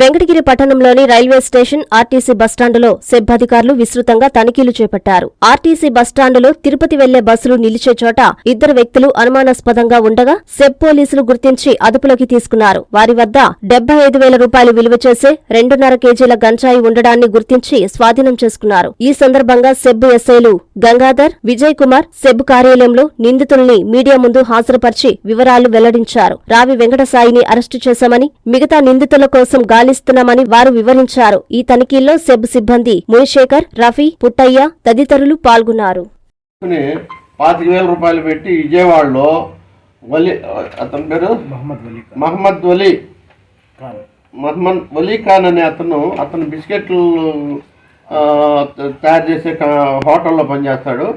వెంకటగిరి పట్టణంలోని railway station RTC బస్టాండులో SEB అధికారులు విస్తృతంగా తనిఖీలు చేపట్టారు. ఆర్టీసీ బస్టాండులో తిరుపతి వెళ్ళే బస్సులు నిలిచే చోట ఇద్దరు వ్యక్తులు అనుమానాస్పదంగా ఉండగా సెబ్ పోలీసులు గుర్తించి అదుపులోకి తీసుకున్నారు. వారి వద్ద డెబ్బై ఐదు వేల రూపాయలు విలువ చేసే రెండున్నర కేజీల గంజాయి ఉండడాన్ని గుర్తించి స్వాధీనం చేసుకున్నారు. ఈ సందర్భంగా సెబ్ ఎస్ఐలు గంగాధర్ విజయ్ కుమార్ సెబ్ కార్యాలయంలో నిందితుల్ని మీడియా ముందు హాజరుపరిచి వివరాలు వెల్లడించారు. రావి వెంకటసాయిని అరెస్టు చేశామని మిగతా నిందితుల కోసం గాలి గాలిస్తున్నామని వారు వివరించారు. ఈ తనిఖీల్లో సెబ్ సిబ్బంది మునిశేఖర్ రఫీ పుట్టయ్య తదితరులు పాల్గొన్నారు. ని పాతిక వేల రూపాయలు పెట్టి విజయవాడలో వలి అతని పేరు? మహమ్మద్ వలీ మహమ్మద్ వలీ ఖాన్. మహమ్మద్ వలీ ఖాన్ అనే అతను అతను బిస్కెట్లు తయారు చేసే హోటల్లో పనిచేస్తాడు.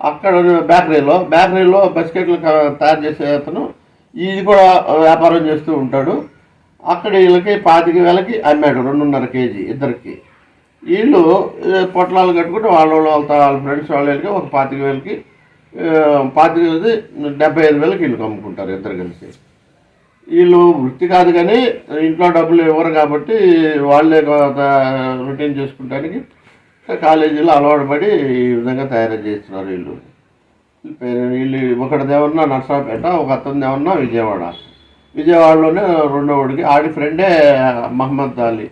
అక్కడ బేకరీలో బేకరీలో బిస్కెట్లు తయారు చేసే అతను. ఇది కూడా వ్యాపారం చేస్తూ ఉంటాడు. అక్కడ వీళ్ళకి పాతిక వేలకి అమ్మాడు రెండున్నర కేజీ ఇద్దరికి. వీళ్ళు పొట్లాలు కట్టుకుంటే వాళ్ళ వాళ్ళ వాళ్ళ వాళ్ళ ఫ్రెండ్స్ వాళ్ళ వాళ్ళకి ఒక పాతిక వేలకి పాతిక వేలది డెబ్బై ఐదు వేలకి వీళ్ళు అమ్ముకుంటారు ఇద్దరు కలిసి. వీళ్ళు వృత్తి కాదు కానీ ఇంట్లో డబ్బులు ఇవ్వరు కాబట్టి వాళ్ళే కొంత రొటీన్ చేసుకుంటానికి కాలేజీలో అలవాటు పడి ఈ విధంగా తయారు చేస్తున్నారు వీళ్ళు. వీళ్ళు ఒకటిదేమన్నా నర్సాపేట ఒక అతనిది విజయవాడ. విజయవాడలోనే రెండో వాడికి. ఆడి ఫ్రెండే మహమ్మద్ అలీ.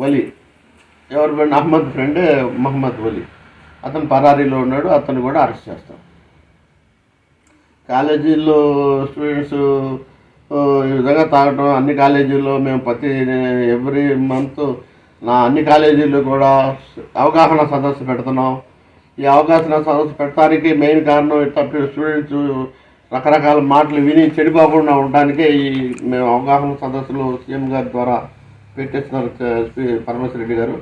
వలీ. ఎవరి ఫ్రెండ్ అహ్మద్ ఫ్రెండే మహమ్మద్ వలీ. అతను పరారీలో ఉన్నాడు అతను కూడా అరెస్ట్ చేస్తాం. కాలేజీల్లో స్టూడెంట్స్ ఈ విధంగా తాగటం అన్ని కాలేజీల్లో మేము ప్రతి ఎవ్రీ మంత్ నా అన్ని కాలేజీల్లో కూడా అవగాహన సదస్సు పెడుతున్నాం. ఈ అవగాహన సదస్సు పెట్టడానికి మెయిన్ కారణం ఇట్లా స్టూడెంట్స్ రకరకాల మాటలు విని చెడిపోకుండా ఉండడానికే ఈ మేము అవగాహన సదస్సులు సీఎం గారి ద్వారా పెట్టేస్తున్నారు పరమేశ్వర రెడ్డి గారు.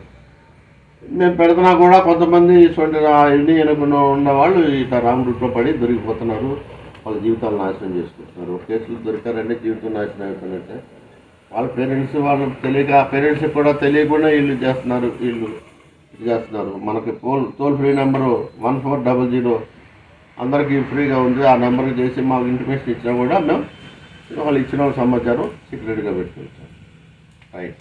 మేము పెడుతున్నా కూడా కొంతమంది ఇటువంటి ఇన్ని ఎనుకున్న ఉన్న వాళ్ళు ఇట్లా రాంగ్ రూట్లో పడి దొరికిపోతున్నారు. వాళ్ళ జీవితాలు నాశనం చేసుకుంటున్నారు. కేసులు దొరికారంటే జీవితం నాశనం అయిపోయినట్టే. వాళ్ళ పేరెంట్స్ వాళ్ళకి తెలియక పేరెంట్స్కి కూడా తెలియకుండా వీళ్ళు చేస్తున్నారు వీళ్ళు చేస్తున్నారు. మనకి toll toll free number one four double zero అందరికీ ఫ్రీగా ఉంది. ఆ నెంబర్కి చేసి మాకు ఇంటిమేషన్ ఇచ్చినా కూడా మేము వాళ్ళు ఇచ్చిన సమాచారం సీక్రెట్గా పెట్టుకుంటాం. రైట్